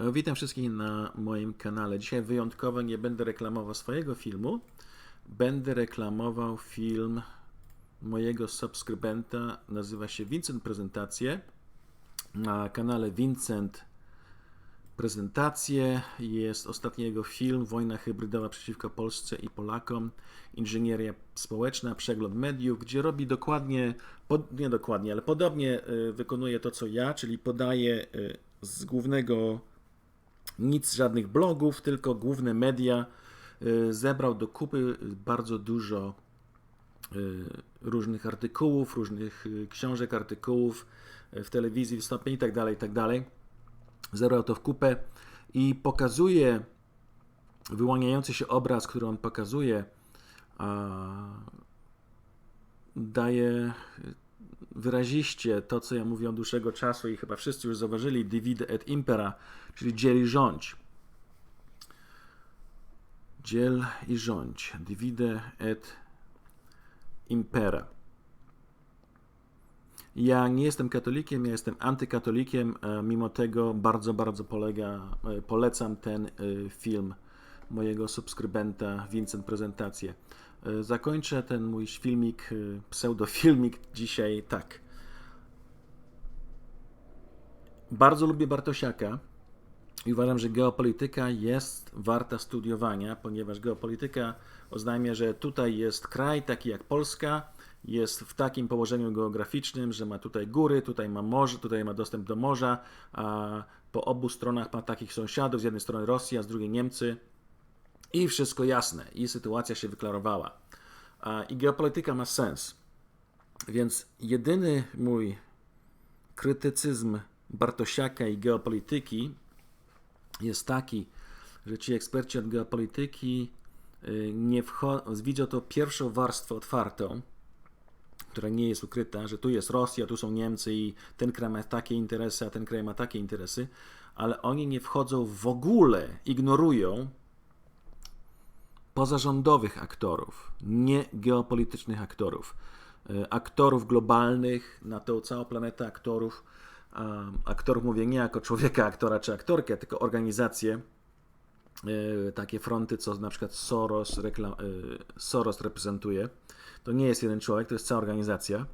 E, Witam wszystkich na moim kanale. Dzisiaj wyjątkowo nie będę reklamował swojego filmu. Będę reklamował film mojego subskrybenta. Nazywa się Vincent Prezentacje. Na kanale Vincent Prezentacje jest ostatni jego film Wojna hybrydowa przeciwko Polsce i Polakom. Inżynieria społeczna, przegląd mediów, gdzie robi dokładnie, pod, nie dokładnie, ale podobnie y, wykonuje to co ja, czyli podaje y, z głównego nic, żadnych blogów, tylko główne media. Y, Zebrał do kupy bardzo dużo y, różnych artykułów, różnych y, książek, artykułów w telewizji, wystąpień itd., itd. Zebrał to w kupę i pokazuje wyłaniający się obraz, który on pokazuje, daje wyraziście to, co ja mówię od dłuższego czasu i chyba wszyscy już zauważyli, divide et impera, czyli dziel i rządź. Dziel i rządź. Divide et impera. Ja nie jestem katolikiem, ja jestem antykatolikiem, mimo tego bardzo, bardzo polega, e, polecam ten e, film mojego subskrybenta Vincent Prezentację. E, Zakończę ten mój filmik, e, pseudofilmik dzisiaj tak. Bardzo lubię Bartosiaka i uważam, że geopolityka jest warta studiowania, ponieważ geopolityka oznajmia, że tutaj jest kraj taki jak Polska, jest w takim położeniu geograficznym, że ma tutaj góry, tutaj ma morze, tutaj ma dostęp do morza, a po obu stronach ma takich sąsiadów, z jednej strony Rosja, z drugiej Niemcy i wszystko jasne, i sytuacja się wyklarowała. I geopolityka ma sens. Więc jedyny mój krytycyzm Bartosiaka i geopolityki jest taki, że ci eksperci od geopolityki y, nie widzą to pierwszą warstwę otwartą, która nie jest ukryta, że tu jest Rosja, tu są Niemcy i ten kraj ma takie interesy, a ten kraj ma takie interesy, ale oni nie wchodzą w ogóle, ignorują pozarządowych aktorów, nie geopolitycznych aktorów. E, Aktorów globalnych na tą całą planetę aktorów. Aktorów mówię nie jako człowieka, aktora czy aktorkę, tylko organizacje, e, takie fronty, co na przykład Soros, e, Soros reprezentuje. To nie jest jeden człowiek, to jest cała organizacja,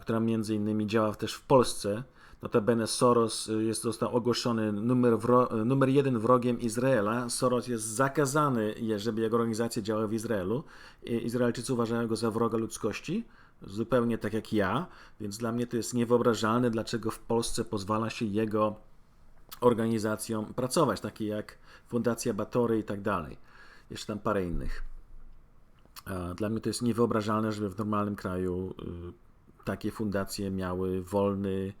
która między innymi działa też w Polsce. Notabene Soros y, jest, został ogłoszony numer, wro, numer jeden wrogiem Izraela. Soros jest zakazany, żeby jego organizacje działały w Izraelu. Izraelczycy uważają go za wroga ludzkości, zupełnie tak jak ja, więc dla mnie to jest niewyobrażalne, dlaczego w Polsce pozwala się jego organizacjom pracować, takie jak Fundacja Batory i tak dalej. Jeszcze tam parę innych. Dla mnie to jest niewyobrażalne, żeby w normalnym kraju y, takie fundacje miały wolny,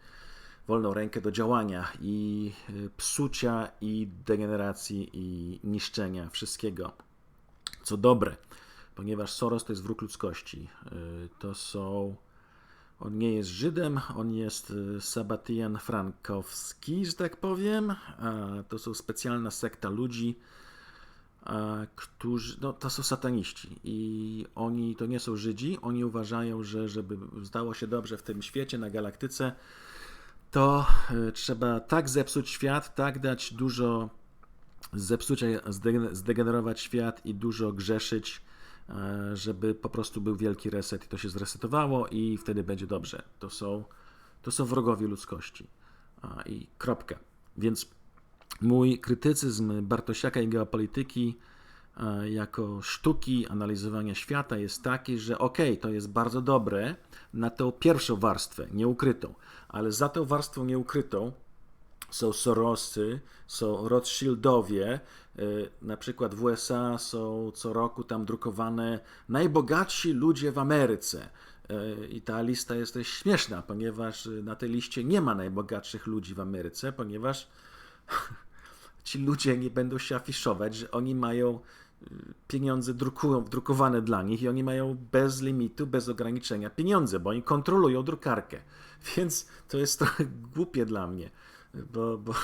wolną rękę do działania i y, psucia, i degeneracji, i niszczenia wszystkiego, co dobre, ponieważ Soros to jest wróg ludzkości. Y, To są. On nie jest Żydem, on jest y, Sabatian Frankowski, że tak powiem. To są specjalna sekta ludzi, którzy, no to są sataniści i oni to nie są Żydzi, oni uważają, że żeby zdało się dobrze w tym świecie, na galaktyce, to e, trzeba tak zepsuć świat, tak dać dużo zepsucia, zdege- zdegenerować świat i dużo grzeszyć, e, żeby po prostu był wielki reset i to się zresetowało i wtedy będzie dobrze. To są, to są wrogowie ludzkości. I kropka. Więc mój krytycyzm Bartosiaka i geopolityki jako sztuki analizowania świata jest taki, że okej, to jest bardzo dobre na tą pierwszą warstwę, nieukrytą, ale za tą warstwą nieukrytą są Sorosy, są Rothschildowie, y, na przykład w USA są co roku tam drukowane najbogatsi ludzie w Ameryce. Y, I ta lista jest też śmieszna, ponieważ na tej liście nie ma najbogatszych ludzi w Ameryce, ponieważ ci ludzie nie będą się afiszować, że oni mają pieniądze drukują, drukowane dla nich i oni mają bez limitu, bez ograniczenia pieniądze, bo oni kontrolują drukarkę. Więc to jest trochę głupie dla mnie, bo, bo,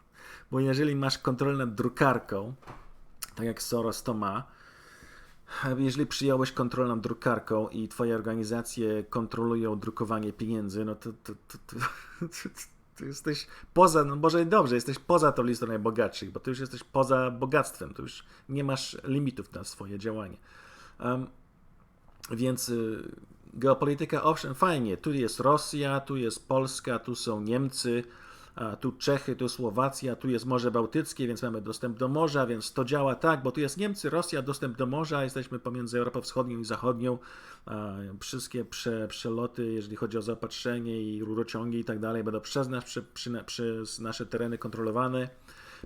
bo jeżeli masz kontrolę nad drukarką, tak jak Soros to ma, jeżeli przyjąłeś kontrolę nad drukarką i twoje organizacje kontrolują drukowanie pieniędzy, no to, to, to, to, Ty jesteś poza, no może dobrze, jesteś poza tą listą najbogatszych, bo ty już jesteś poza bogactwem, to już nie masz limitów na swoje działanie. Um, więc y, geopolityka, owszem, fajnie, tu jest Rosja, tu jest Polska, tu są Niemcy, tu Czechy, tu Słowacja, tu jest Morze Bałtyckie, więc mamy dostęp do morza, więc to działa tak, bo tu jest Niemcy, Rosja, dostęp do morza, jesteśmy pomiędzy Europą Wschodnią i Zachodnią. Wszystkie prze, przeloty, jeżeli chodzi o zaopatrzenie i rurociągi i tak dalej, będą przez, nas, przy, przy, przez nasze tereny kontrolowane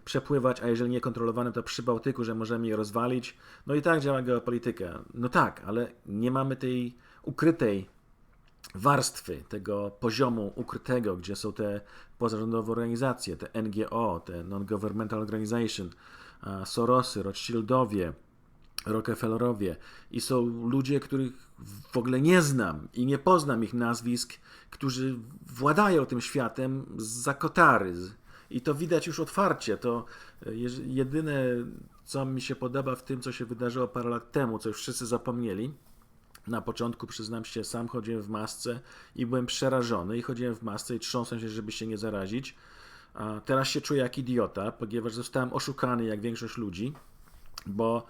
przepływać, a jeżeli nie kontrolowane, to przy Bałtyku, że możemy je rozwalić. No i tak działa geopolityka. No tak, ale nie mamy tej ukrytej warstwy tego poziomu ukrytego, gdzie są te pozarządowe organizacje, te NGO, te Non-Governmental Organization, Sorosy, Rothschildowie, Rockefellerowie i są ludzie, których w ogóle nie znam i nie poznam ich nazwisk, którzy władają tym światem za kotary. I to widać już otwarcie. To e, jedyne, co mi się podoba w tym, co się wydarzyło parę lat temu, co już wszyscy zapomnieli, na początku, przyznam się, sam chodziłem w masce i byłem przerażony i chodziłem w masce i trząsłem się, żeby się nie zarazić. A teraz się czuję jak idiota, ponieważ zostałem oszukany jak większość ludzi, bo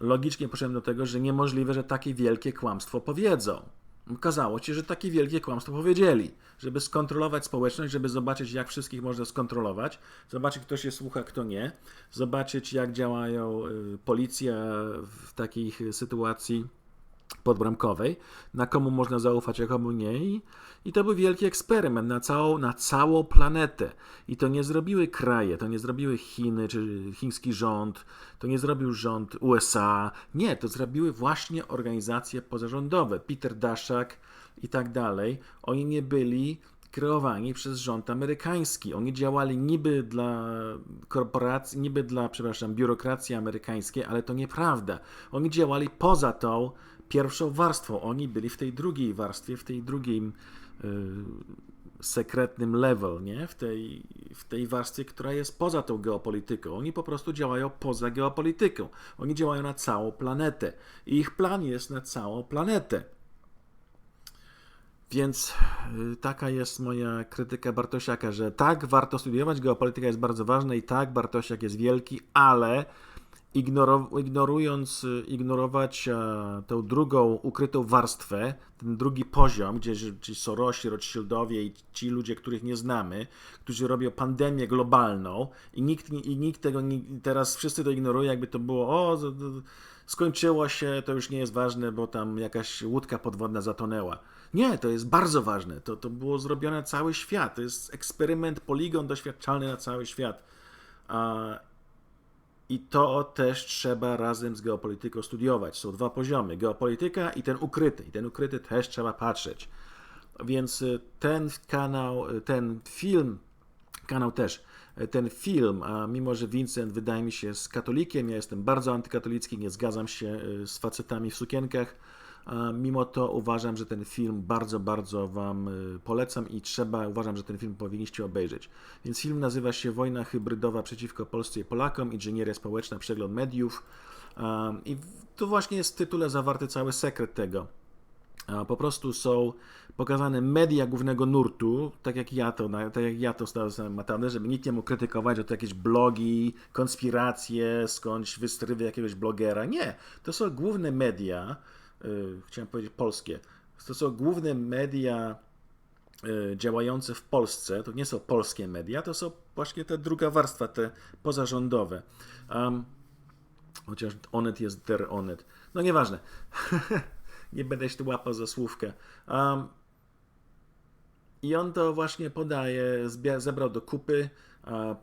logicznie poszedłem do tego, że niemożliwe, że takie wielkie kłamstwo powiedzą. Okazało się, że takie wielkie kłamstwo powiedzieli, żeby skontrolować społeczność, żeby zobaczyć, jak wszystkich można skontrolować, zobaczyć, kto się słucha, kto nie, zobaczyć, jak działają y, policja w takich sytuacji podbramkowej, na komu można zaufać, a komu nie. I, to był wielki eksperyment na całą, na całą planetę. I to nie zrobiły kraje, to nie zrobiły Chiny czy chiński rząd, to nie zrobił rząd USA. Nie, to zrobiły właśnie organizacje pozarządowe. Peter Daszak i tak dalej. Oni nie byli kreowani przez rząd amerykański. Oni działali niby dla korporacji, niby dla, przepraszam, biurokracji amerykańskiej, ale to nieprawda. Oni działali poza tą pierwszą warstwą. Oni byli w tej drugiej warstwie, w tej drugim y, sekretnym level, nie? W, tej, w tej warstwie, która jest poza tą geopolityką. Oni po prostu działają poza geopolityką. Oni działają na całą planetę. I ich plan jest na całą planetę. Więc y, taka jest moja krytyka Bartosiaka, że tak, warto studiować, geopolityka jest bardzo ważna i tak, Bartosiak jest wielki, ale ignorując, ignorować e, tę drugą ukrytą warstwę, ten drugi poziom, gdzie ci Sorosi, Rothschildowie i ci ludzie, których nie znamy, którzy robią pandemię globalną i nikt, i nikt tego, nie, teraz wszyscy to ignorują, jakby to było, o, skończyło się, to już nie jest ważne, bo tam jakaś łódka podwodna zatonęła. Nie, to jest bardzo ważne. To, to było zrobione cały świat. To jest eksperyment, poligon doświadczalny na cały świat. I to też trzeba razem z geopolityką studiować. Są dwa poziomy: geopolityka i ten ukryty. I ten ukryty też trzeba patrzeć. Więc y, ten kanał, y, ten film, kanał też, y, ten film, a mimo że Vincent wydaje mi się jest katolikiem, ja jestem bardzo antykatolicki, nie zgadzam się z facetami w sukienkach Mimo to uważam, że ten film bardzo, bardzo Wam y, polecam i trzeba, uważam, że ten film powinniście obejrzeć. Więc film nazywa się Wojna hybrydowa przeciwko Polsce i Polakom, inżynieria społeczna, przegląd mediów. I tu właśnie jest w tytule zawarty cały sekret tego. Po prostu są pokazane media głównego nurtu, tak jak ja to, tak jak ja to stałem matane, żeby nikt nie mógł krytykować, że to jakieś blogi, konspiracje, skądś wystrywy jakiegoś blogera. Nie, to są główne media, chciałem powiedzieć polskie. To są główne media y, działające w Polsce, to nie są polskie media, to są właśnie ta druga warstwa, te pozarządowe. Um, chociaż Onet jest der Onet. No nieważne. nie będę się łapał za słówkę. Um, I on to właśnie podaje, zebrał do kupy,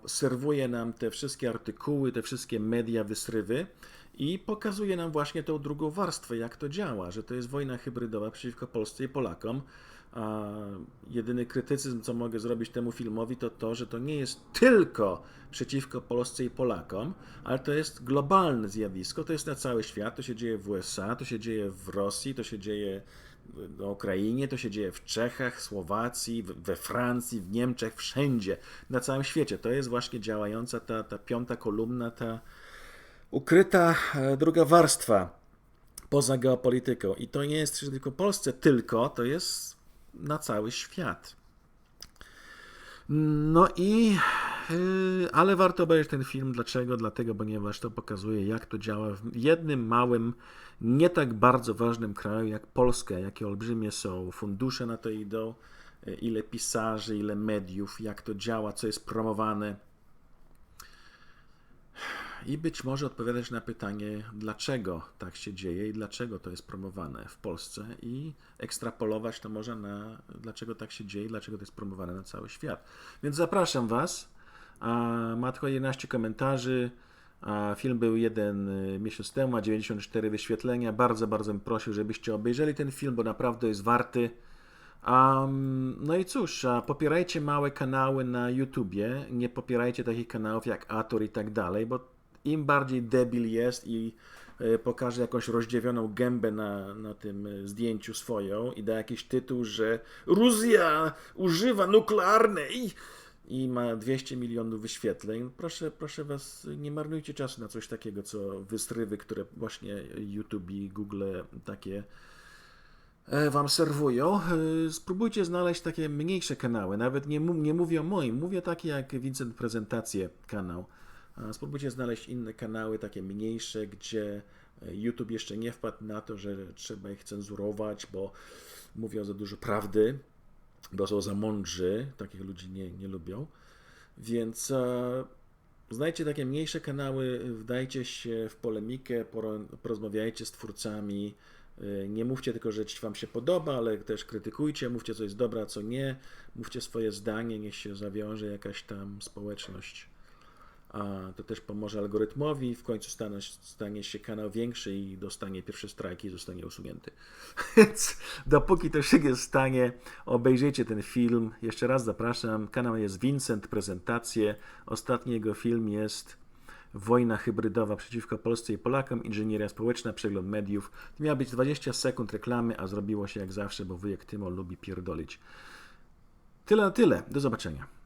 serwuje nam te wszystkie artykuły, te wszystkie media, wysrywy i pokazuje nam właśnie tą drugą warstwę, jak to działa, że to jest wojna hybrydowa przeciwko Polsce i Polakom. A jedyny krytycyzm, co mogę zrobić temu filmowi, to to, że to nie jest tylko przeciwko Polsce i Polakom, ale to jest globalne zjawisko, to jest na cały świat, to się dzieje w USA, to się dzieje w Rosji, to się dzieje na Ukrainie, to się dzieje w Czechach, Słowacji, we Francji, w Niemczech, wszędzie, na całym świecie. To jest właśnie działająca ta, ta piąta kolumna, ta, ukryta e, druga warstwa poza geopolityką. I to nie jest tylko Polsce tylko, to jest na cały świat. No i, yy, ale warto obejrzeć ten film. Dlaczego? Dlatego, ponieważ to pokazuje, jak to działa w jednym małym, nie tak bardzo ważnym kraju jak Polska, jakie olbrzymie są fundusze na to idą, yy, ile pisarzy, ile mediów, jak to działa, co jest promowane. I być może odpowiadać na pytanie, dlaczego tak się dzieje i dlaczego to jest promowane w Polsce, i ekstrapolować to może na dlaczego tak się dzieje, dlaczego to jest promowane na cały świat. Więc zapraszam Was. Ma tylko 11 komentarzy. Film był jeden y, miesiąc temu, ma 94 wyświetlenia. Bardzo, bardzo bym prosił, żebyście obejrzeli ten film, bo naprawdę jest warty. Um, no i cóż, popierajcie małe kanały na YouTubie, nie popierajcie takich kanałów jak Ator i tak dalej, bo im bardziej debil jest i e, pokaże jakąś rozdziawioną gębę na, na tym e, zdjęciu swoją i da jakiś tytuł, że Ruzja używa nuklearnej i ma 200 milionów wyświetleń. Proszę, proszę was, nie marnujcie czasu na coś takiego, co wystrywy, które właśnie YouTube i Google takie e, wam serwują. Spróbujcie znaleźć takie mniejsze kanały. Nawet nie, nie mówię o moim, mówię takie jak Vincent Prezentacje kanał. Spróbujcie znaleźć inne kanały, takie mniejsze, gdzie e, YouTube jeszcze nie wpadł na to, że trzeba ich cenzurować, bo mówią za dużo prawdy, bo są za mądrzy. Takich ludzi nie, nie lubią. Więc e, Znajdźcie takie mniejsze kanały, wdajcie się w polemikę, poro- porozmawiajcie z twórcami. Y, Nie mówcie tylko, że ci wam się podoba, ale też krytykujcie, mówcie co jest dobre, a co nie. Mówcie swoje zdanie, niech się zawiąże jakaś tam społeczność. To też pomoże algorytmowi, w końcu stanie, stanie się kanał większy i dostanie pierwsze strajki i zostanie usunięty. Więc dopóki to się nie stanie, obejrzyjcie ten film. Jeszcze raz zapraszam. Kanał jest Vincent Prezentacje. Ostatni jego film jest Wojna hybrydowa przeciwko Polsce i Polakom, inżynieria społeczna, przegląd mediów. To miała być 20 sekund reklamy, a zrobiło się jak zawsze, bo wujek Tymo lubi pierdolić. Tyle na tyle. Do zobaczenia.